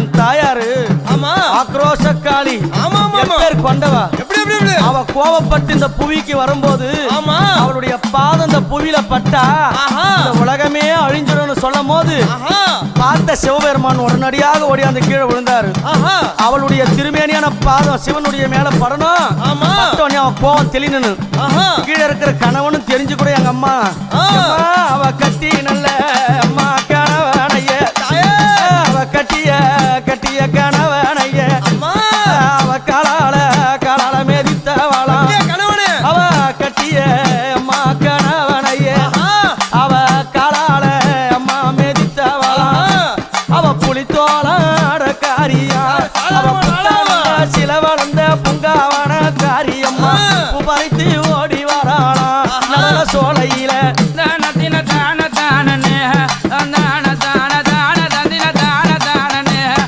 என் தாயாரு. ஆமா. பேர் கொண்டவா. எப்படி எப்படி எப்படி? அவ கோவப்பட்டு இந்த புவிக்கு வரும்போது ஆமா. அவளுடைய பாதம் இந்த புவியில பட்டா. இந்த உலகமே அழிஞ்சிடும்னு சொல்லும் போது பார்த்த சிவபெருமான் உடனடியாக ஓடி அந்த கீழே விழுந்தாரு. ஆஹா. அவளுடைய திருமேனியான பாதம் சிவனுடைய மேல படணும். அவன் கோவம் தெளினு ஆஹா. கீழே இருக்கிற கணவனும் புலித்தோளாட காரியா? சில வளர்ந்த பூங்காவன